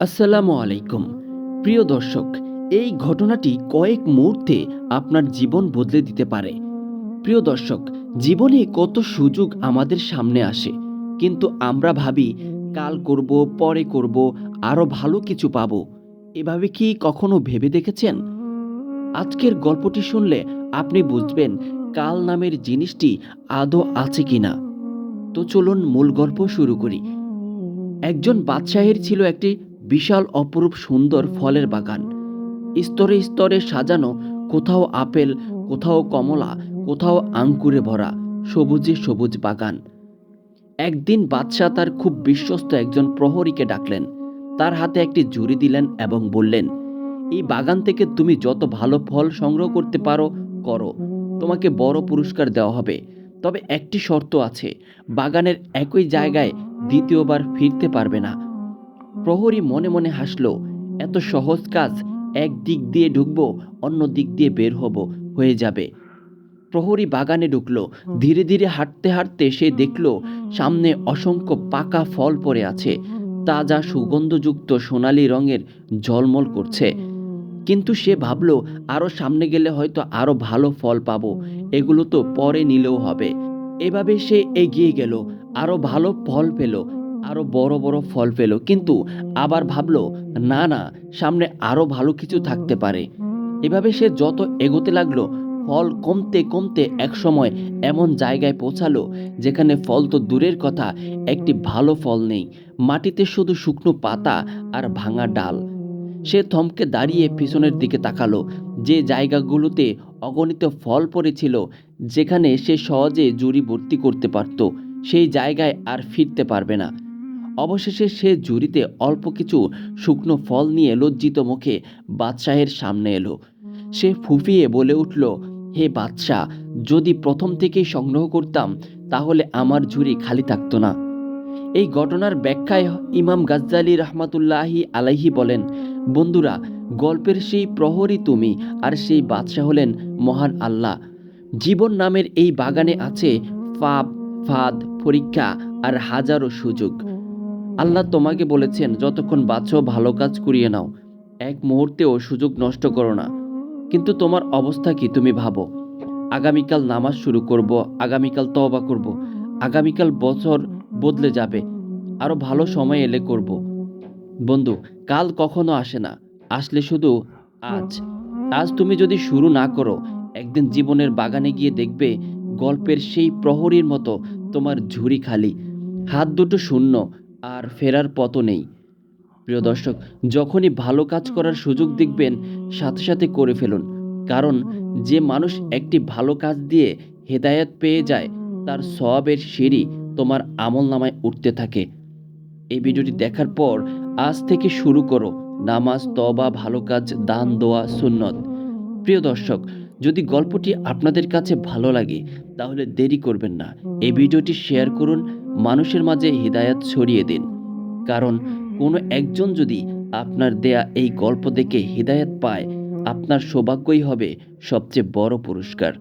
আসসালামু আলাইকুম। প্রিয় দর্শক, এই ঘটনাটি কয়েক মুহূর্তে আপনার জীবন বদলে দিতে পারে। প্রিয় দর্শক, জীবনে কত সুযোগ আমাদের সামনে আসে, কিন্তু আমরা ভাবি, কাল করব, পরে করব আরও ভালো কিছু পাব। এভাবে কি কখনো ভেবে দেখেছেন? আজকের গল্পটি শুনলে আপনি বুঝবেন, কাল নামের জিনিসটি আদৌ আছে কিনা। তো চলুন মূল গল্প শুরু করি। একজন বাদশাহের ছিল একটি বিশাল অপরূপ সুন্দর ফলের বাগান। স্তরে স্তরে সাজানো, কোথাও আপেল, কোথাও কমলা, কোথাও আঙ্কুরে ভরা সবুজে সবুজ বাগান। একদিন বাদশাহ তার খুব বিশ্বস্ত একজন প্রহরীকে ডাকলেন। তার হাতে একটি জুরি দিলেন এবং বললেন, এই বাগান থেকে তুমি যত ভালো ফল সংগ্রহ করতে পারো, করো। তোমাকে বড় পুরস্কার দেওয়া হবে। তবে একটি শর্ত আছে, বাগানের একই জায়গায় দ্বিতীয়বার ফিরতে পারবে না। প্রহরী মনে মনে হাসলো, এত সহজ কাজ, এক দিক দিয়ে ঢুকবো, অন্য দিক দিয়ে বের হব, হয়ে যাবে। প্রহরী বাগানে ঢুকলো, ধীরে ধীরে হাঁটতে হাঁটতে সে দেখল, সামনে অসংখ্য পাকা ফল পড়ে আছে, তাজা সুগন্ধযুক্ত সোনালি রঙের ঝলমল করছে। কিন্তু সে ভাবলো আরও সামনে গেলে হয়তো আরও ভালো ফল পাবো, এগুলো তো পরে নিলেও হবে। এভাবে সে এগিয়ে গেল আরও ভালো ফল পেল আরও বড় বড় ফল পেল। কিন্তু আবার ভাবলো, না না, সামনে আরও ভালো কিছু থাকতে পারে। এভাবে সে যত এগোতে লাগল, ফল কমতে কমতে একসময় এমন জায়গায় পৌঁছালো, যেখানে ফল তো দূরের কথা, একটি ভালো ফল নেই। মাটিতে শুধু শুকনো পাতা আর ভাঙা ডাল। সে থমকে দাঁড়িয়ে পিছনের দিকে তাকালো, যে জায়গাগুলোতে অগণিত ফল পড়েছিল, যেখানে সে সহজে জুড়ি ভর্তি করতে পারত। সেই জায়গায় আর ফিরতে পারবে না। অবশেষে সে জুড়িতে অল্প কিছু শুকনো ফল নিয়ে লজ্জিত মুখে বাদশাহের সামনে এলো। সে ফুফিয়ে বলে উঠল, হে বাদশাহ, যদি প্রথম থেকেই সংগ্রহ করতাম, তাহলে আমার ঝুড়ি খালি থাকতো না। এই ঘটনার ব্যাখ্যায় ইমাম গাজ্জালি রহমাতুল্লাহি আলাইহি বলেন, বন্ধুরা, গল্পের সেই প্রহরী তুমি আর সেই বাদশাহ হলেন মহান আল্লাহ। জীবন নামের এই বাগানে আছে ফাপ ফাদ, পরীক্ষা আর হাজারো সুযোগ। আল্লাহ তোমাকে বলেছেন, যতক্ষণ বাঁচো, ভালো কাজ করিয়ে নাও। এক মুহূর্তেও সুযোগ নষ্ট করো না। কিন্তু তোমার অবস্থা কি, তুমি ভাবো। আগামীকাল নামাজ শুরু করব, আগামীকাল তওবা করব, আগামীকাল বছর বদলে যাবে। আরও ভালো সময় এলে করব। বন্ধু, কাল কখনো আসে না। আসলে শুধু আজ। আজ তুমি যদি শুরু না করো, একদিন জীবনের বাগানে গিয়ে দেখবে গল্পের সেই প্রহরীর মতো তোমার ঝুড়ি খালি। হাত দুটো শূন্য। আর ফেরার পথও নেই। প্রিয় দর্শক, যখনই ভালো কাজ করার সুযোগ দেখবেন, সাথে সাথে করে ফেলুন। কারণ যে মানুষ একটি ভালো কাজ দিয়ে হেদায়েত পেয়ে যায়, তার সবের সিঁড়ি তোমার আমল নামায় উঠতে থাকে। এই ভিডিওটি দেখার পর আজ থেকে শুরু করো। নামাজ তবা ভালো কাজ, দান, দোয়া, সুন্নত। প্রিয় দর্শক যদি গল্পটি আপনাদের কাছে ভালো লাগে, তাহলে দেরি করবেন না। এই ভিডিওটি শেয়ার করুন, মানুষের মাঝে হৃদায়ত ছড়িয়ে দিন। কারণ কোনো একজন যদি আপনার দেয়া এই গল্প দেখে হৃদায়ত পায়, আপনার সৌভাগ্যই হবে সবচেয়ে বড় পুরস্কার।